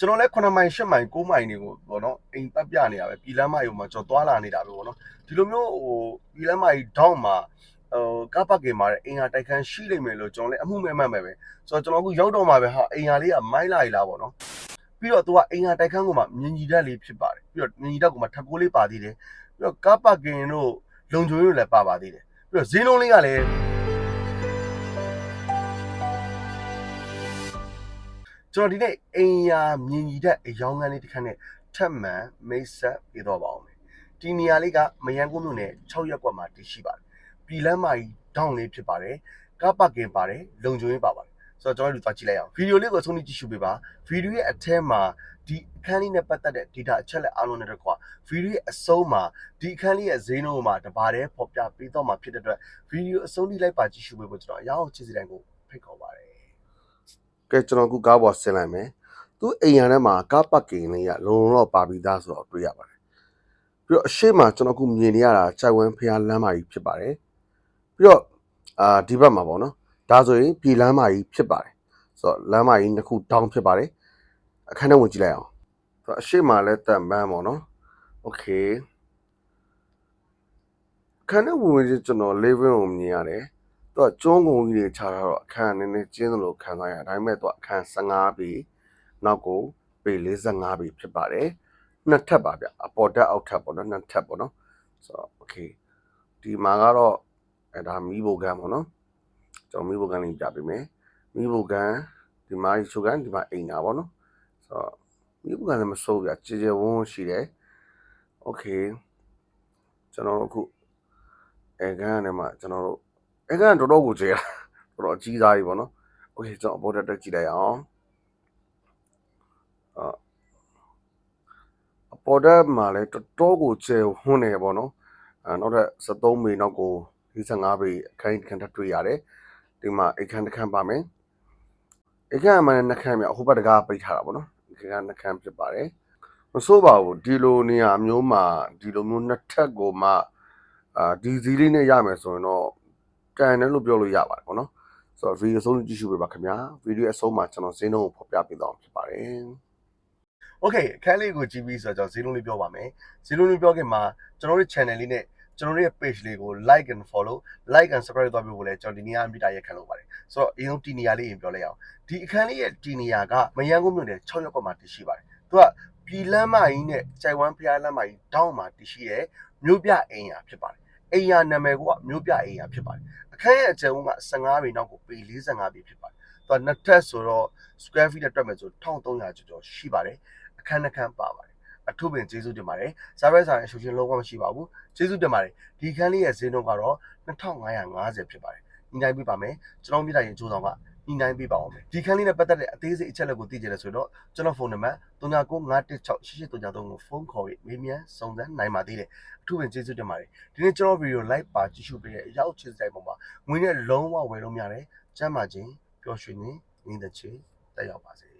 ကျွန်တော်လည်း9မိုင်10မိုင်9မိုင်တွေကိုပေါ့နော်အိမ်ပတ်ပြနေရပဲပြည်လမ်းမကြီးမှာကျွန်တော်သွားလာနေတာပဲပေါ့နော်ဒီလိုမျိုးဟိုပြည်လမ်းမကြီးတောင်းမှာဟိုကားပတ်ကင်မှာတဲ့အင်ဟာတိုက်ခန်းရှိလိမ့်မယ်လို့ကျွန်တော်လည်းအမှုမဲ့မှတ်မယ်ပဲဆိုတော့ကျွန်တော်အခုရောက်တော့မှာပဲဟာအင်ဟာလေးကမိုင်းလာရီလားပေါ့နော်ပြီးတော့သူကအင်ဟာတိုက်ခန်းကမှမြင်ကြီးတက်လေးဖြစ်ပါတယ်ပြီးတော့မြင်ကြီးတက်ကမှထပ်ကိုးလေးပါသေးတယ်ပြီးတော့ကားပတ်ကင်တို့လုံချုံတို့လည်းပါပါသေးတယ်ပြီးတော့ဈေးနှုန်းလေးကလည်း ကျွန်တော်ဒီနေ့အင်ယာမြင်ကြီးတက်အယောင်းကန်းလေးတစ်ခါနဲ့ထပ်မံမိတ်ဆက်ပြတော့ပါအောင်မယ်ဒီနေရာလေးကမယန်းကုန်းမြို့နယ်6ရက်ကွက်မှာတည်ရှိပါတယ်ပြည်လမ်းမကြီးဒေါင်းလေးဖြစ်ပါတယ်ကားပတ်ကင်ပါတယ်လုံချုံရေးပါပါတယ်ဆိုတော့ကျွန်တော်တို့သွားကြည့်လိုက်အောင်ဗီဒီယိုလေးကိုဆုံးဖြတ်ကြည့်ရှုပေးပါဗီဒီယိုရဲ့အထက်မှာဒီအခန်းလေးနဲ့ပတ်သက်တဲ့ data အချက်လက်အားလုံးနဲ့တကွာဗီဒီယိုရဲ့အဆုံးမှာဒီအခန်းလေးရဲ့ဈေးနှုန်းမှာတပါးတည်းပေါ်ပြပေးတော့မှာဖြစ်တဲ့အတွက်ဗီဒီယိုအဆုံးထိလိုက်ပါကြည့်ရှုပေးဖို့ကျွန်တော်အရောက်ချစ်စီတိုင်းကိုဖိတ်ခေါ်ပါတယ် ကဲကျွန်တော်အခုကားပေါ်ဆင်းလိုက်မယ်သူ့အိမ်ရထဲမှာကားပတ်ကင်လေးကလုံလုံတော့ပါပြီးသားဆိုတော့တွေ့ရပါတယ်ပြီးတော့အရှိမကျွန်တော်အခုမြင်နေရတာခြိုက်ဝမ်းဖျားလမ်းမကြီးဖြစ်ပါတယ်ပြီးတော့အာဒီဘက်မှာပေါ့နော်ဒါဆိုရင်ပြည်လမ်းမကြီးဖြစ်ပါတယ်ဆိုတော့လမ်းမကြီးတစ်ခုတောင်းဖြစ်ပါတယ်အခန်းထဲဝင်ကြည့်လိုက်အောင်ဆိုတော့အရှိမလည်းတန်ပန်းပေါ့နော်โอเคအခန်းထဲဝင်ဝင်ချင်းကျွန်တော် living room မြင်ရတယ် သူကကျွန်းကုန်ကြီးတွေခြားထားတော့အခန်းနည်းနည်းကျဉ်းသလိုခံစားရဒါပေမဲ့သူကအခန်း15ပေနောက်ကိုပေ45ပေဖြစ်ပါတယ်နှစ်ထပ်ပါဗျအပေါ်တက်အောက်ထပ်ပေါ့နော်နှစ်ထပ်ပေါ့နော်ဆိုတော့ okay ဒီမှာကတော့အဲဒါမီးဘိုကန်ပေါ့နော်ကျွန်တော်မီးဘိုကန်လေးပြပေးမယ်မီးဘိုကန်ဒီမှာရှုကန်ဒီမှာအိမ်တာပေါ့နော်ဆိုတော့မီးဘိုကန်လည်းမစိုးဗျကြေကြေဝန်းဝန်းရှိတယ် okay ကျွန်တော်တို့အခုအဲကန်ကနေမှကျွန်တော်တို့ အဲကန်ကတော်တော်ကိုကျေတာတော်တော်အကြီးသားကြီးပေါ့နော်โอเคကျွန်တော်အပေါ်တက်တက်ကြည့်လိုက်အောင်အာအပေါ်တက်မှာလည်းတော်တော်ကိုကျေဝန်းနေပေါ့နော်အဲနောက်ထပ်73ပေနောက်ကို45ပေအခန်းခန်းထပ်တွေ့ရတယ်ဒီမှာအခန်းတစ်ခန်းပါမယ်အခန်းမှာလည်းနှစ်ခန်းမြောက်ဟိုဘက်တကားပိတ်ထားတာပေါ့နော်အခန်းကနှစ်ခန်းဖြစ်ပါတယ်မဆိုးပါဘူးဒီလိုနေရာမျိုးမှာဒီလိုမျိုးနှစ်ထပ်ကိုမှအာဒီဇီလေးနဲ့ရမယ်ဆိုရင်တော့ တန်တယ်လို့ပြောလို့ရပါတယ်ပေါ့နော်ဆိုတော့ဗီဒီယိုဆုံးကြည့်ရှုပေးပါခင်ဗျာဗီဒီယိုအဆုံးမှာကျွန်တော်ဈေးနှုန်းကိုဖော်ပြပေးသွားမှာဖြစ်ပါတယ် Okay အခန်းလေးကိုကြည့်ပြီးဆိုတော့ကျွန်တော်ဈေးလုံးလေးပြောပါမယ်ဈေးလုံးလေးပြောခင်မှာကျွန်တော်တို့ channel လေးနဲ့ကျွန်တော်တို့ရဲ့ page လေးကို like and follow like and subscribe လုပ်ပေးဖို့လည်းကျွန်တော်ဒီနေ့အမြစ်တာရက်ခံလုပ်ပါတယ်ဆိုတော့အရင်ဆုံးတီနေရာလေးရင်ပြောလိုက်အောင်ဒီအခန်းလေးရဲ့တီနေရာကမယန်းကုန်းမြို့နယ်6ရပ်ကွက်မှာတည်ရှိပါတယ်သူကပြည်လမ်းမကြီးနဲ့ကြိုက်ဝမ်းဖျားလမ်းမကြီးတောင်းမှာတည်ရှိတဲ့မြို့ပြအိမ်ယာဖြစ်ပါတယ် အိမ်ယာနာမည်ကမြို့ပြအိမ်ယာဖြစ်ပါတယ်အခန်းရဲ့အကျယ်ဝန်းက15ပေနောက်ကိုပေ45ပေဖြစ်ပါတယ်သူကနှစ်ထပ်ဆိုတော့ square feet နဲ့တွက်မယ်ဆို1300ကျော်ကျော်ရှိပါတယ်အခန်းတစ်ခန်းပါပါတယ်အထူးပင်ကျေးဇူးတင်ပါတယ်စားရဲဆိုင်အရှုချင်းလုံးဝမရှိပါဘူးကျေးဇူးတင်ပါတယ်ဒီခန်းလေးရဲ့ဈေးနှုန်းကတော့2550ဖြစ်ပါတယ်ညီနိုင်ပေးပါမယ်ကျွန်တော်မြစ်တာရင်အကျိုးဆောင်က ညီနိုင်ပေးပါအောင်မယ်ဒီခန်းလေးနဲ့ပတ်သက်တဲ့အသေးစိတ်အချက်လက်ကိုသိကြတယ်ဆိုတော့ကျွန်တော်ဖုန်းနံပါတ်39916883ကိုဖုန်းခေါ်ပြီးမေးမြန်းစုံစမ်းနိုင်ပါသေးတယ်အထူးပင်ကျေးဇူးတင်ပါတယ်ဒီနေ့ကျွန်တော်ဗီဒီယို like ပါကြည့်ရှုပေးတဲ့အရောက်ချစ်စတဲ့ပုံမှာငွေနဲ့လုံးဝဝယ်လို့မရတယ်ကျမ်းမာခြင်းပျော်ရွှင်ခြင်းညီတဲ့ချေတက်ရောက်ပါစေ